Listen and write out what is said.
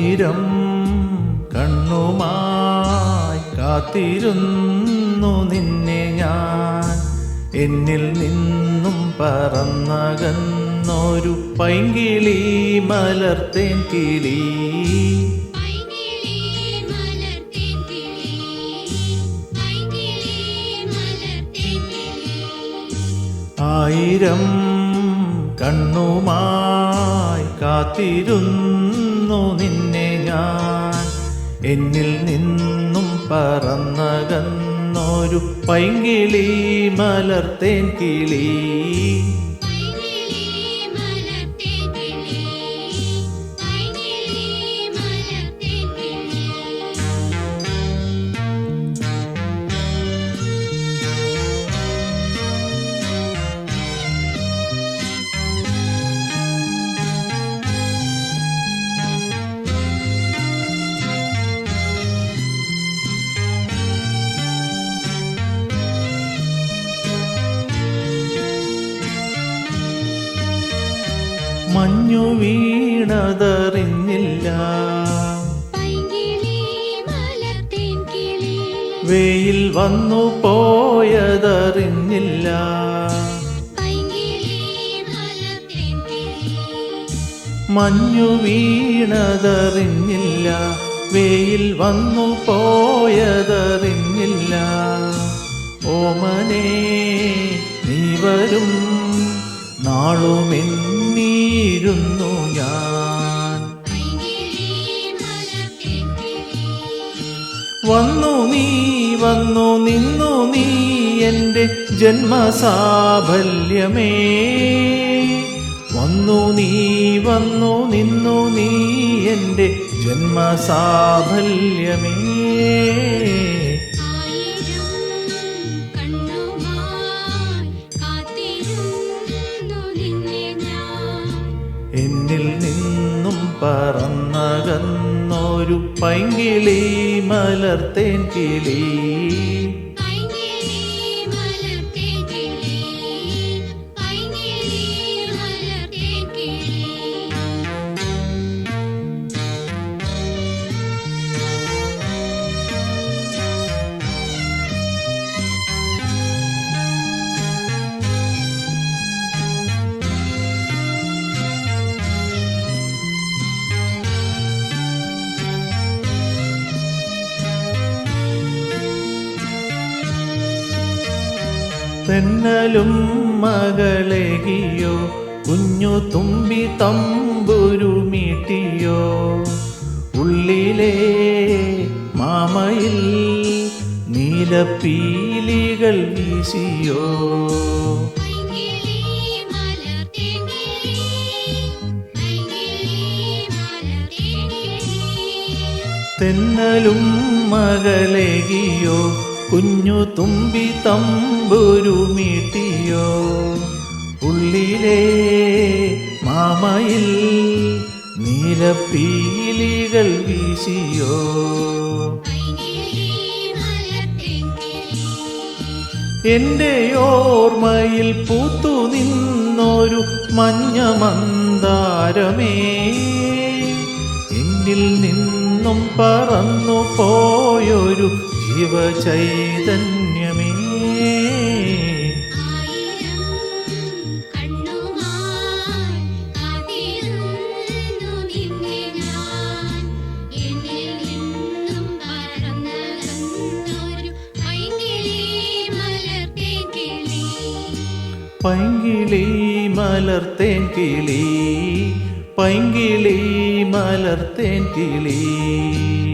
ആയിരം കണ്ണുമായി കാത്തിരുന്നു നിന്നെ ഞാൻ. എന്നിൽ നിന്നും പറന്നകന്നൊരു പൈങ്കിളി മലർത്തേൻ കിളി. ആയിരം കണ്ണുമായി കാത്തിരുന്നു നിന്നെ ഞാൻ. എന്നിൽ നിന്നും പറന്നകന്നൊരു പൈങ്കിളി മലർത്തേൻ കിളി. മഞ്ഞു വീണതറിഞ്ഞില്ല. വെയിൽ വന്നു പോയതറിഞ്ഞില്ല. മഞ്ഞു വീണതറിഞ്ഞില്ല. വെയിൽ വന്നു പോയതറിഞ്ഞില്ല. ഓമനേ നീ വരും നാളുമെന്നീരുന്നു ഞാൻ. വന്നു നീ വന്നു നിന്നു നീ എന്റെ ജന്മസാഫല്യമേ. വന്നു നീ വന്നു നിന്നു നീ എന്റെ ജന്മസാഫല്യമേ. പറന്നകന്നൊരു പൈങ്കിളി മലർത്തേൻ കിളി. തെന്നലും മകളെകിയോ കുഞ്ഞു തുമ്പി തമ്പുരുമീട്ടിയോ. ഉള്ളിലെ മാമയിൽ നീലപ്പീലികൾ വീശിയോ. തെന്നലും മകളെകിയോ കുഞ്ഞു തുമ്പി തമ്പുരു മീട്ടിയോ ഉള്ളിലെ മാമയിൽ നീലപ്പീലികൾ വീശിയോ? എന്റെ ഓർമ്മയിൽ പൂത്തു നിന്നൊരു മഞ്ഞ മന്ദാരമേ. എന്നിൽ നിന്നും പറന്നു പോയൊരു ജീവചൈതന്യമേ പൈങ്കിളി മലർത്തേൻ കിളി പൈങ്കിളി മലർത്തേൻ കിളി.